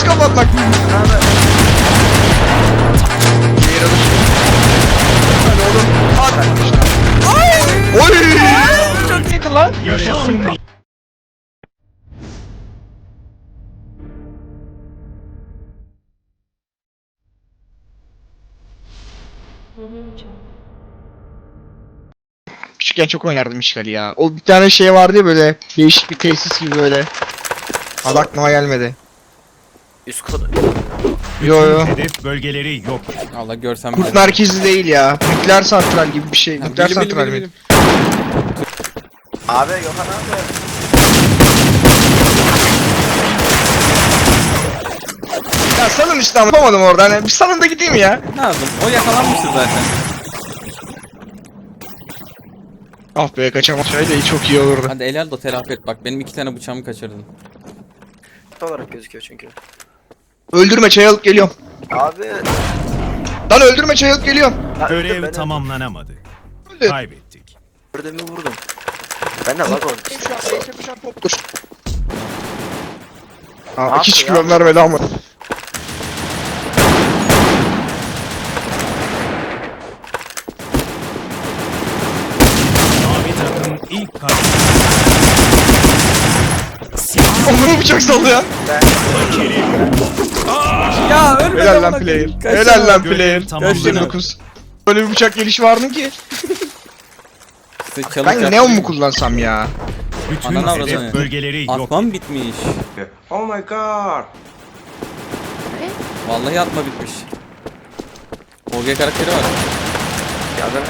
nasıl kapatmak? Diğer alır. Hadi oğlum. Hadi. Oy! Çok yakın lan. Küçükken çok oynardım işgali ya. O bir tane şey vardı ya böyle değişik bir tesis gibi böyle. Adı aklıma gelmedi. Üst kod. Yo yo. Hedef bölgeleri yok. Allah görsem Kurt merkezi değil ya. Nükleer santral gibi bir şey. Nükleer bilim, bilim, santral bilim. Abi Gökhan abi. Ya salın işte ama yapamadım orada. Hani bir salın da gideyim ya. Ne yaptın? O yakalanmıştı zaten. Ah be kaçamam. Şöyle iyi çok iyi olurdu. Hadi el al da telafi et. Bak benim iki tane bıçağımı kaçırdın. Net olarak gözüküyor çünkü. Öldürme çay alıp geliyorum. Abi. Lan öldürme çay alıp geliyorum. Ha, öldüm, Görev ben tamamlanamadı. Öldü. Kaybettik. Öldüğümü vurdum. Ben de lag oldu işte. Şu an beş yapışan toptur. Aa, yaptı hiç ya? kilom vermedi ama. Mavi takım ilk kart. Onu bıçak saldı ya. Ya ölme Helal lan player. Helal lan player. Tamam, Gerçekten tamam. 9. Böyle bir bıçak gelişi var mı ki? Ben Ben neon mu kullansam ya? Bütün Ananı avradını. hedef bölgeleri yok. Atmam bitmiş. Oh my god. Vallahi atma bitmiş. OG karakteri var. Ya ben.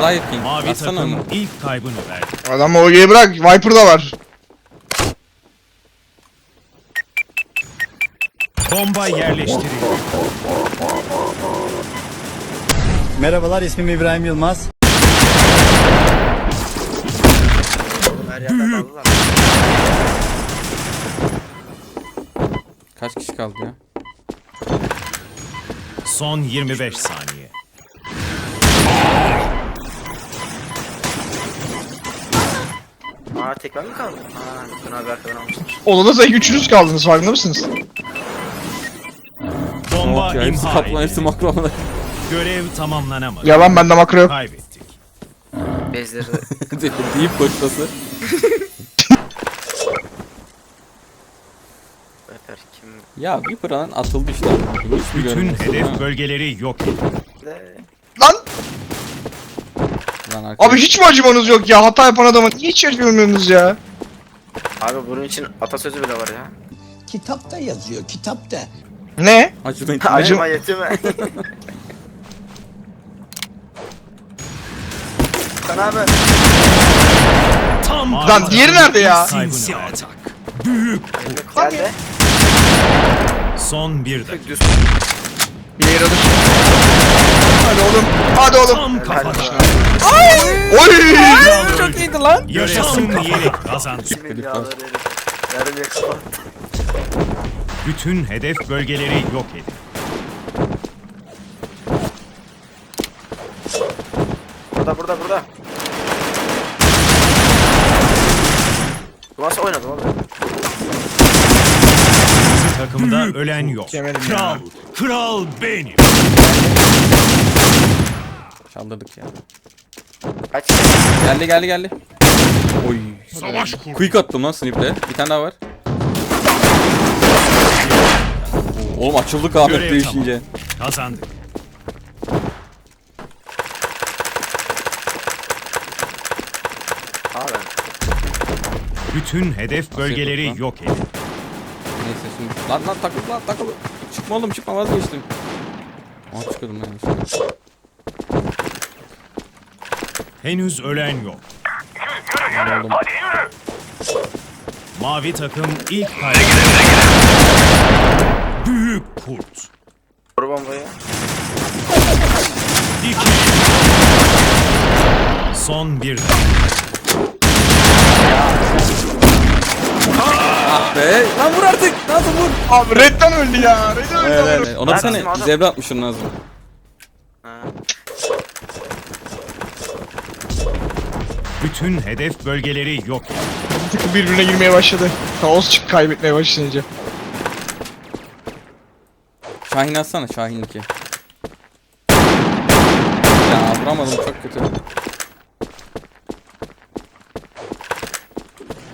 Slayer King. Mavi Atsana takım onu. ilk kaybını verdi. Adam OG'yi bırak. Viper da var. Bomba yerleştirildi. Merhabalar ismim İbrahim Yılmaz. Daldılar. Kaç kişi kaldı ya? Son 25 saniye. Aa tek ben mi kaldım? Aa Gökhan abi arkadan almışlar. Odada tek üçünüz kaldınız farkında mısınız? Bomba ya hepsi imha kaplan hepsi edildi. maklamalar. Görev tamamlanamadı. Yalan bende makro yok. Kaybettik. Bezleri. Deyip koşması. Öper kim Ya bir pıran atıldı işte. Bütün hedef ha? bölgeleri yok edildi. de. Lan Lan arkadaş. abi hiç mi acımanız yok ya? Hata yapan adama niye hiç acımıyorsunuz ya? Abi bunun için atasözü bile var ya. Kitapta yazıyor kitapta. Ne? Acıma Acı- Acıma yetime. Gökhan abi. Tam Lan diğeri nerede ya? Sinsi atak. Geldi. Son bir dakika. Düz. Player alır. Hadi oğlum. Hadi oğlum. Tam kafadan. Oy! Çok iyiydi lan. Yaşasın diyerek herif. Yarım yakaladı. Bütün hedef bölgeleri yok edildi. Burada burada burada. Bu nasıl oynadı oğlum? Takımda ölen yok. Yemedim ya. Kral, kral benim. Çaldırdık ya. Kaç Geldi geldi geldi. Oy. Savaş kur. Quick attım lan sniple. Bir tane daha var. Oğlum açıldık Ahmet Görev değişince. Kazandık. Abi Bütün hedef bölgeleri lan. yok edildi. Neyse şimdi. Lan lan takıl lan takıl. Çıkma oğlum çıkma vazgeçtim. Aa çıkıyordum yanlışlıkla. Henüz ölen yok. Lan oğlum. Mavi takım ilk kaybetti. Büyük kurt. vur bombayı. İki. Son bir dakika. Be lan vur artık. Nasıl vur? Abi redden öldü ya. Redden öldü. Evet, Evet, evet. Ona bir Neredesin tane adam? zebra atmışsın lazım. Ha. Bütün hedef bölgeleri yok. Takım birbirine girmeye başladı. Kaos çık kaybetmeye başlayınca. Şahin atsana Şahin 2. Ya vuramadım çok kötü.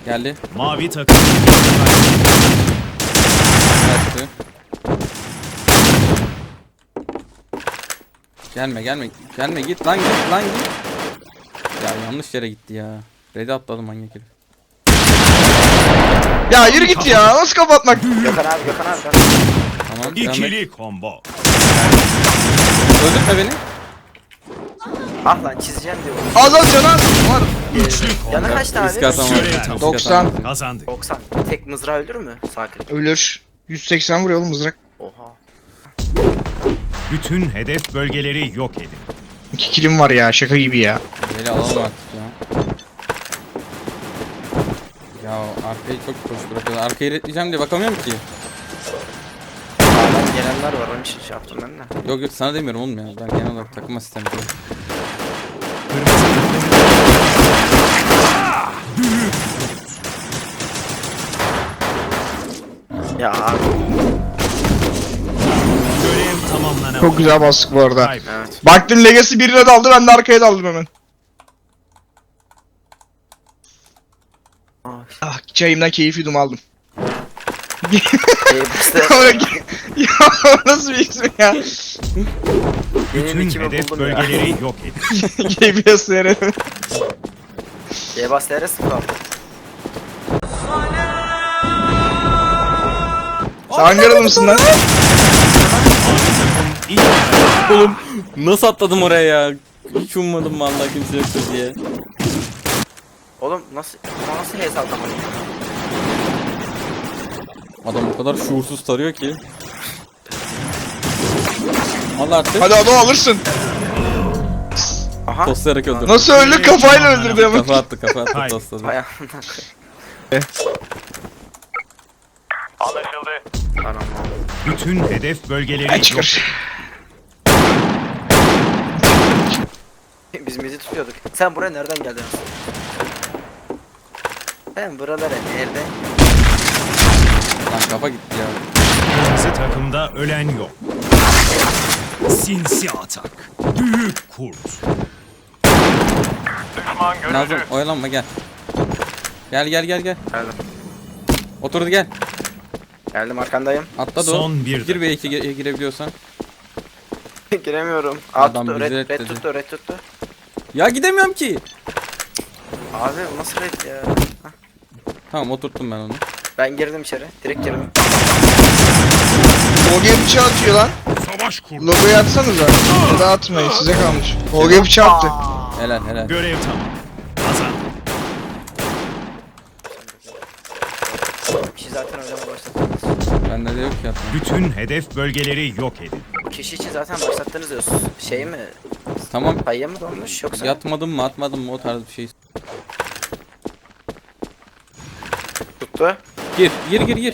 Geldi. Mavi takım Kaçtı. Gelme gelme gelme git lan git lan git. Ya yanlış yere gitti ya. Red'e atladı manyak herif. Ya yürü git ya. Nasıl kapatmak? Gökhan abi Gökhan abi. Gökhan. Tamam ikili combo. Öldürme beni. Ah lan çizeceğim diyor. Az az canı az. Var. Üçlü combo. Yanı kaçtı abi? atamam. Risk tam. 90. atamam. Kazandık. 90. Tek mızrağı ölür mü? Sakin. Ölür. 180 vuruyor oğlum mızrak. Oha. Bütün hedef bölgeleri yok edin. 2 kilim var ya şaka gibi ya. Beni alalım artık ya. Ya arkayı çok boş bırakıyorlar. Arkayı retleyeceğim diye bakamıyorum ki. Sağdan gelenler var onun için şey yaptım ben de. Yok yok sana demiyorum oğlum ya. Ben genel olarak takım takım Ya abi. görev tamamlanamadı. Çok güzel bastık bu arada. Evet. Baktın Legacy birine daldı ben de arkaya daldım hemen. Ay. Ah çayımdan keyif yudum aldım. Ya nasıl bir isim ya? Bütün nickimi hedef buldum ya. bölgeleri yok edin. Keyfiyat seyredim. G-Bas neresi? Sen Ankaralı mısın lan? İlk Oğlum nasıl atladım oraya ya? Hiç ummadım vallahi kimse yoktu diye. Oğlum nasıl nasıl hesaplamadın? Adam o kadar şuursuz tarıyor ki. Al artık. Hadi adam alırsın. Aha. Toslayarak öldürdü. Nasıl öldü kafayla öldürdü hemen. Kafa attı kafa attı Hayır. tosladı. Ayağından Anam. bütün hedef bölgeleri yok. çıkar. Biz mizi tutuyorduk. Sen buraya nereden geldin? Ben buralara nereden? Lan kafa gitti ya. Kırmızı takımda ölen yok. Sinsi atak. Büyük kurt. Nazım oyalanma gel. Gel gel gel gel. Geldim. Oturdu gel. Geldim arkandayım. Atladı Son o. bir Gir bir iki gi- girebiliyorsan. Giremiyorum. Aa Adam tuttu. bizi Red, red tuttu. Red tuttu. Ya gidemiyorum ki. Abi bu nasıl red ya? Tamam oturttum ben onu. Ben girdim içeri. Direkt girdim. Logoya bıçağı atıyor lan. Savaş kurdu. Logoyu atsanıza. Ya da atmayın size kalmış. Logoya bıçağı attı. Helal helal. Görev tamam. Kazan. Kişi zaten oynama başlattınız. Bende de yok ki atma. Bütün hedef bölgeleri yok edin. Kişi için zaten başlattınız diyorsun. Şey mi? Tamam. Payya mı donmuş yoksa? Yatmadım mı atmadım mı o tarz bir şey. Tuttu. Gir gir gir gir.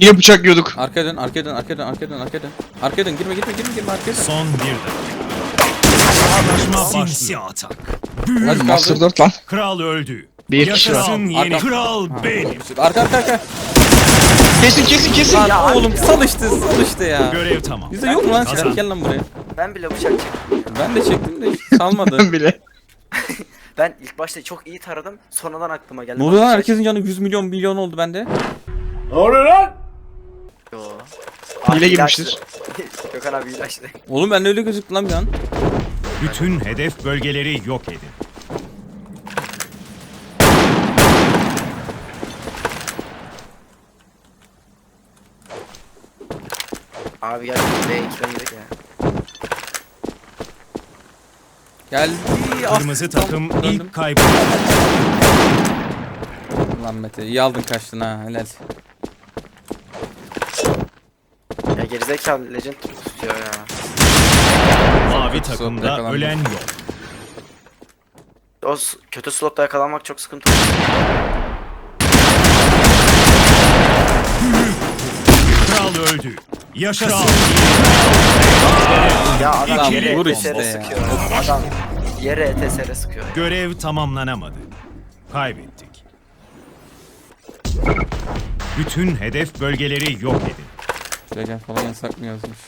Yine bıçak yiyorduk. Arkaya dön arkaya dön arkaya dön arkaya dön arkaya dön. Arkaya dön girme girme girme girme arkaya dön. Son bir dakika. Sinsi atak. Kaç kaldı? Master 4 lan. Kral öldü. Bir kişi var. Yaşasın yeni Arka- kral benim. Arka arka arka. Kesin kesin kesin. Lan Ya oğlum sal işte sal işte ya. Görev tamam. Bizde yok mu lan silah gel lan buraya. Ben bile bıçak çektim. Ben de çektim de salmadı. bile. Ben ilk başta çok iyi taradım. Sonradan aklıma geldi. ne oluyor lan herkesin canı 100 milyon milyon oldu bende. Yo. Hile Abi girmiştir. ilaçlı. Gökhan abi ilaçlı. Oğlum bende öyle gözüktü lan bir an. Bütün hedef bölgeleri yok edin. Abi gel B2'den gidelim ya. Geldi. ah, Kırmızı tam takım döndüm. ilk kaybı. Lan Mete iyi aldın kaçtın ha helal. Ya gerizekalı legend tutuyor ya. Mavi takımda ölen yok. O kötü slotta yakalanmak çok sıkıntı Kral öldü. Yaşasın. Ya adam İkili vur işte ya. sıkıyor. Adam yere ETSR sıkıyor. Görev tamamlanamadı. Kaybettik. Bütün hedef bölgeleri yok edin. Gel falan yasak mı yazmış.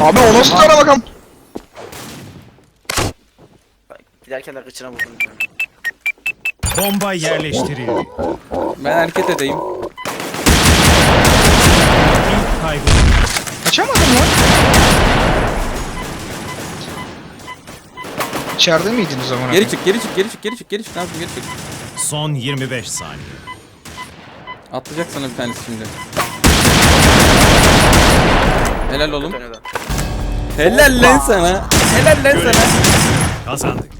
Abi o nasıl tara bakalım. Giderken de kıçına vurdum. Bomba yerleştirildi. Ben hareket edeyim. İlk kaybı. Açamadım lan. İçeride miydiniz o zaman? Geri çık geri çık geri çık geri çık geri çık. Ne yapayım geri çık. Son 25 saniye. Atlayacak sana bir tanesi şimdi. Helal oğlum. Helal lan sana. Helal lan sana. Kazandık.